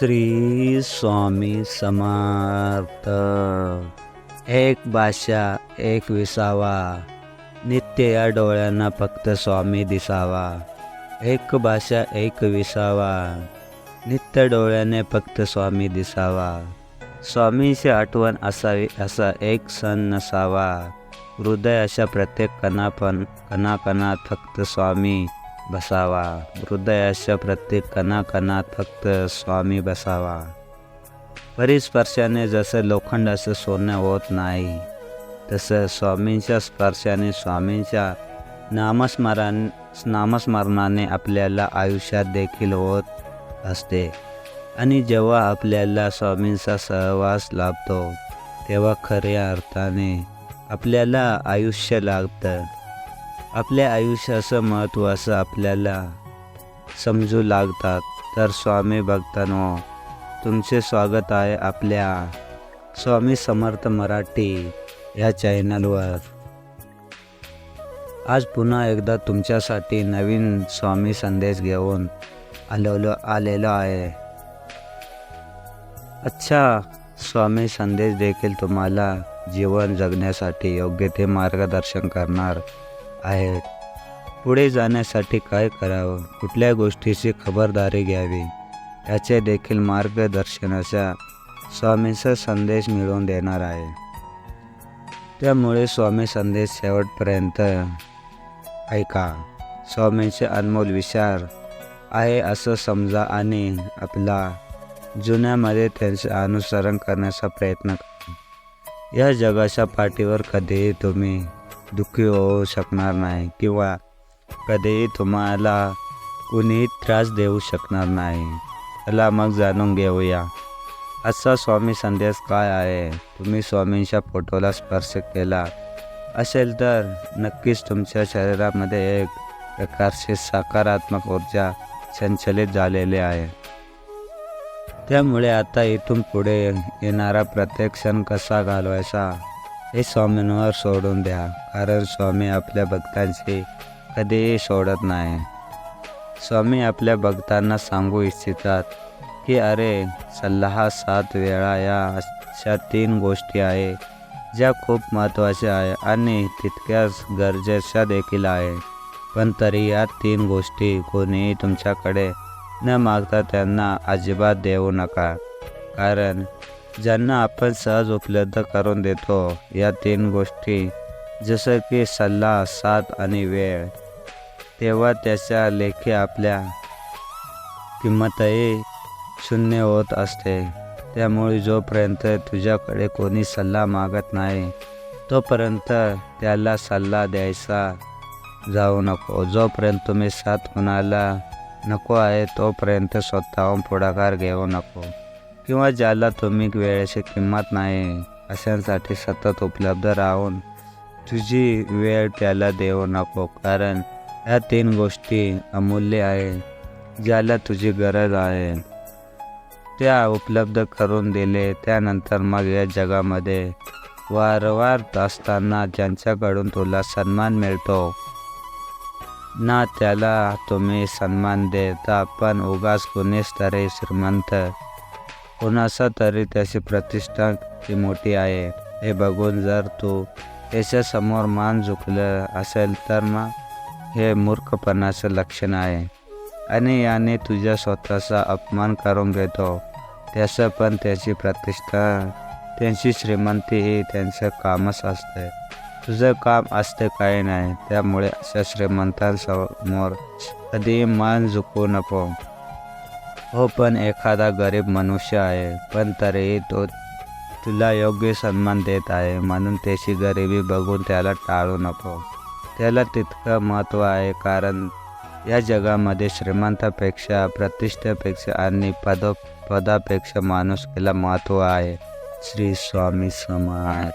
श्री स्वामी समर्थ. एक भाषा एक विसावा. नित्य या डोळ्यांना फक्त स्वामी दिसावा. एक भाषा एक विसावा. नित्य डोळ्याने फक्त स्वामी दिसावा. स्वामींची आठवण असावी असा एक सण नसावा. हृदय अशा प्रत्येक कणापण कणाकणात फक्त स्वामी बसावा. हृदयाच्या प्रत्येक कणाकणात फक्त स्वामी बसावा. परिस्पर्शाने जसं लोखंडाचं सोनं होत नाही तसं स्वामींच्या स्पर्शाने स्वामींच्या नामस्मरण नामस्मरणाने आपल्याला आयुष्यात देखील होत असते. आणि जेव्हा आपल्याला स्वामींचा सहवास लाभतो तेव्हा खऱ्या अर्थाने आपल्याला आयुष्य लागतं आपल्या आयुष्याचं महत्त्व असं आपल्याला समजू लागतात. तर स्वामी भक्तांनो तुमचे स्वागत आहे आपल्या स्वामी समर्थ मराठी या चॅनलवर. आज पुन्हा एकदा तुमच्यासाठी नवीन स्वामी संदेश घेऊन आलेलो आलेलो आहे. अच्छा स्वामी संदेश देखील तुम्हाला जीवन जगण्यासाठी योग्य ते मार्गदर्शन करणार आहेत. पुढे जाण्यासाठी काय करावं? कुठल्या गोष्टीची खबरदारी घ्यावी? याचे देखील मार्गदर्शनाचा स्वामींचा संदेश मिळवून देणार आहे. त्यामुळे स्वामी संदेश शेवटपर्यंत ऐका. स्वामींचे अनमोल विचार आहे असं समजा आणि आपला जुन्यामध्ये त्यांचे अनुसरण करण्याचा प्रयत्न करा. या जगाच्या पाठीवर कधीही तुम्ही दुःखी होऊ शकणार नाही किंवा कधीही तुम्हाला कुणीही त्रास देऊ शकणार नाही. चला मग जाणून घेऊया. असा स्वामी संदेश काय आहे? तुम्ही स्वामींच्या फोटोला स्पर्श केला असेल तर नक्कीच तुमच्या शरीरामध्ये एक प्रकारची सकारात्मक ऊर्जा संचलित झालेली आहे. त्यामुळे आता इथून पुढे येणारा प्रत्येक क्षण कसा घालवायचा? हे स्वामींवर सोडून द्या कारण स्वामी आपल्या भक्तांशी कधीही सोडत नाही. स्वामी आपल्या भक्तांना सांगू इच्छितात की अरे सल्ला सात वेळा या अशा तीन गोष्टी आहे ज्या खूप महत्त्वाच्या आहे आणि तितक्याच गरजेच्या देखील आहे पण तरी या तीन गोष्टी कोणीही तुमच्याकडे न मागता त्यांना अजिबात देऊ नका कारण ज्यांना आपण सहज उपलब्ध करून देतो या तीन गोष्टी जसं की सल्ला साथ आणि वेळ. तेव्हा त्याच्या लेखी आपल्या किंमतही शून्य होत असते. त्यामुळे जोपर्यंत तुझ्याकडे कोणी सल्ला मागत नाही तोपर्यंत त्याला सल्ला द्यायचा जाऊ नको. जोपर्यंत तुम्ही साथ कुणाला नको आहे तोपर्यंत स्वतःहून पुढाकार घेऊ नको. किंवा ज्याला तुम्ही वेळेची किंमत नाही अशांसाठी सतत उपलब्ध राहून तुझी वेळ त्याला देऊ नको. कारण या तीन गोष्टी अमूल्य आहे ज्याला तुझी गरज आहे. त्या उपलब्ध करून दिले त्यानंतर मग या जगामध्ये वारंवार असताना ज्यांच्याकडून तुला सन्मान मिळतो ना त्याला तुम्ही सन्मान देता पण उगाच कुणीच तरी श्रीमंत कोणाचा तरी त्याची प्रतिष्ठा ही मोठी आहे. हे बघून जर तू त्याच्यासमोर मान झुकलं असेल तर मग हे मूर्खपणाचं लक्षण आहे. आणि याने तुझ्या स्वतःचा अपमान करून घेतो. त्याचं पण त्याची प्रतिष्ठा त्यांची श्रीमंती ही त्यांचं कामच असते. तुझं काम असते काही नाही. त्यामुळे अशा श्रीमंतांसमोर कधी मान झुकू नको. हो पण एखादा गरीब मनुष्य आहे पण तरीही तो तुला योग्य सन्मान देत आहे म्हणून त्याची गरिबी बघून त्याला टाळू नको. त्याला तितकं महत्त्व आहे कारण या जगामध्ये श्रीमंतापेक्षा प्रतिष्ठेपेक्षा आणि पदो पदापेक्षा माणुसकीला महत्त्व आहे. श्री स्वामी समाज